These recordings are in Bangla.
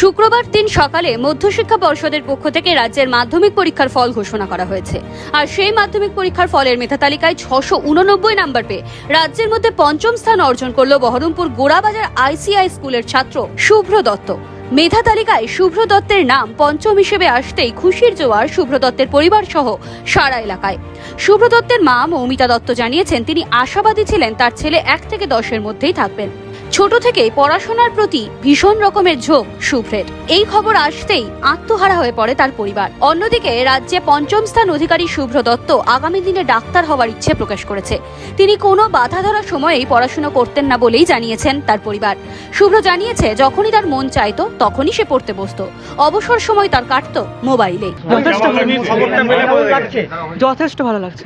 শুক্রবার দিন সকালে মধ্যশিক্ষা পর্ষদের পক্ষ থেকে রাজ্যের মাধ্যমিক পরীক্ষার ফল ঘোষণা করা হয়েছে। আর সেই মাধ্যমিক পরীক্ষার ফলের মেধা তালিকায় ছশো উননব্বই নাম্বার পেয়ে রাজ্যের মধ্যে পঞ্চম স্থান অর্জন করল বহরমপুর গোড়াবাজার আইসিআই স্কুলের ছাত্র শুভ্র দত্ত। মেধা তালিকায় শুভ্র দত্তের নাম পঞ্চম হিসেবে আসতেই খুশির জোয়ার শুভ্র দত্তের পরিবার সহ সারা এলাকায়। শুভ্র দত্তের মা মৌমিতা দত্ত জানিয়েছেন, তিনি আশাবাদী ছিলেন তার ছেলে এক থেকে দশের মধ্যেই থাকবেন। ছোট থেকেই পড়াশোনার প্রতি ভীষণ রকমের ঝোঁক শুভ্রের এই খবর আসতেই আত্মহারা হয়ে পড়ে তার পরিবার। অন্যদিকে রাজ্যে পঞ্চম স্থান অধিকারী শুভ্র দত্ত আগামী দিনে ডাক্তার হওয়ার ইচ্ছে প্রকাশ করেছে। তিনি কোনো বাধা ধরা সময়েই পড়াশোনা করতেন না বলেই জানিয়েছেন তার পরিবার। শুভ্র জানিয়েছে যখনই তার মন চাইতো তখনই সে পড়তে বসতো। অবসর সময় তার কাটতো মোবাইলে। যথেষ্ট ভালো খবরটা পেলে ভালো লাগছে।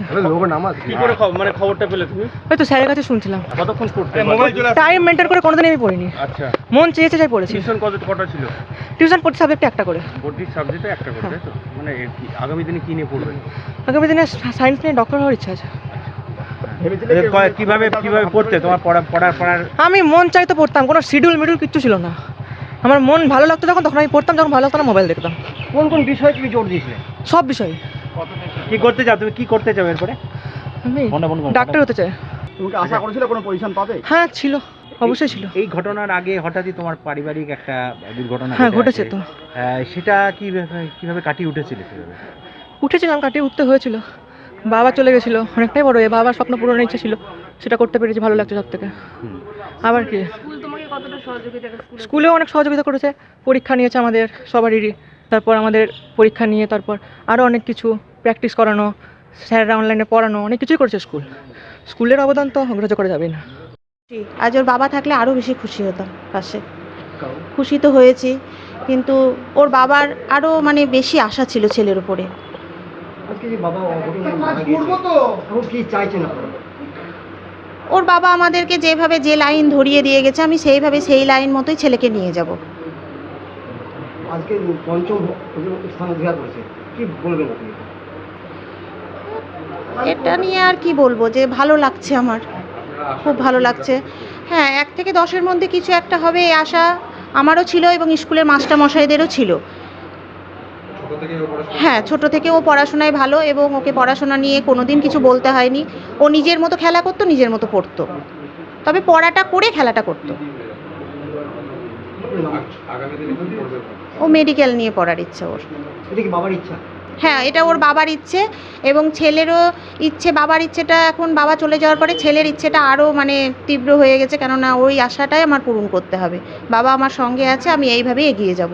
মানে খবরটা পেলে তুমি? হয়তো স্যারের কাছে শুনছিলাম। কতক্ষণ টাইম মেনটেন করে কোনোদিনই আমি পড়িনি। আচ্ছা। মন চেয়েছে যাই পড়েছি। টিউশন কত কটা ছিল? টিউশন পড়তে সাবজেক্টে একটা করে। ভর্তির সাবজেক্টে একটা করে তাই তো? মানে আগামী দিনে কি নিয়ে পড়বে আগামী দিনে সায়েন্স নিয়ে ডক্টর হওয়ার ইচ্ছা আছে। কীভাবে কীভাবে পড়তে? তোমার পড়া পড়ার পড়ার আমি মন চাইতো পড়তাম কোনো শিডিউল মিডিউল কিচ্ছু ছিল না। আমার মন ভালো লাগতো যখন তখন আমি পড়তাম যখন ভালো লাগতো না মোবাইল দেখতাম। কোন কোন বিষয়ে তুমি জোর দিয়েছিলে? সব বিষয়ে। কি করতে চাও? তুমি কি করতে চাও এরপরে? আমি মনে মনে। ডাক্তার হতে চাই। তুমি কি আশা করেছিলে কোনো পজিশন পাবে? হ্যাঁ ছিল। অবশ্যই ছিল। এই ঘটনার আগে হঠাৎই তোমার পারিবারিক একটা দুর্ঘটনা হ্যাঁ ঘটেছে তো। সেটা কি কীভাবে কাটিয়ে উঠেছিল উঠেছিলাম কাটিয়ে উঠতে হয়েছিল। বাবা চলে গেছিল। অনেকটাই বড় হয়ে বাবার স্বপ্ন পূরণের ইচ্ছে ছিল। সেটা করতে পেরেছি ভালো লাগছে সব থেকে। আবার কি? স্কুলেও অনেক সহযোগিতা করেছে। পরীক্ষা নিয়েছে আমাদের সবারই তারপর আমাদের পরীক্ষা নিয়ে তারপর আরও অনেক কিছু প্র্যাকটিস করানো। স্যাররা অনলাইনে পড়ানো অনেক কিছুই করেছে স্কুল স্কুলের অবদান তো অগ্রাহ্য করা যাবে না। আজ ওর বাবা থাকলে আরও বেশি খুশি হতাম পাশে। খুশি তো হয়েছি কিন্তু ওর বাবার আরও মানে বেশি আশা ছিল ছেলের উপরে। ওর বাবা আমাদেরকে যেভাবে যে লাইন ধরিয়ে দিয়ে গেছে আমি সেইভাবে সেই লাইন মতোই ছেলেকে নিয়ে যাব। আজকে পঞ্চম স্থান অধিকার করেছে। কি বলবেন আপনি? এটা নিয়ে আর কি বলব যে ভালো লাগছে আমার। খুব ভালো লাগছে। হ্যাঁ এক থেকে দশের মধ্যে কিছু একটা হবে এই আশা আমারও ছিল এবং স্কুলের মাস্টার মশাইদেরও ছিল। হ্যাঁ ছোট থেকে ও পড়াশোনায় ভালো এবং ওকে পড়াশোনা নিয়ে কোনোদিন কিছু বলতে হয়নি। ও নিজের মতো খেলা করতো, নিজের মতো পড়তো। তবে পড়াটা করে খেলাটা করতো। ও মেডিকেল নিয়ে পড়ার ইচ্ছা ওর। বাবার ইচ্ছা? হ্যাঁ এটা ওর বাবার ইচ্ছে এবং ছেলেরও ইচ্ছে, বাবার ইচ্ছেটা এখন বাবা চলে যাওয়ার পরে ছেলের ইচ্ছেটা আরও মানে তীব্র হয়ে গেছে, কেননা ওই আশাটাই আমার পূরণ করতে হবে। বাবা আমার সঙ্গে আছে, আমি এইভাবেই এগিয়ে যাব।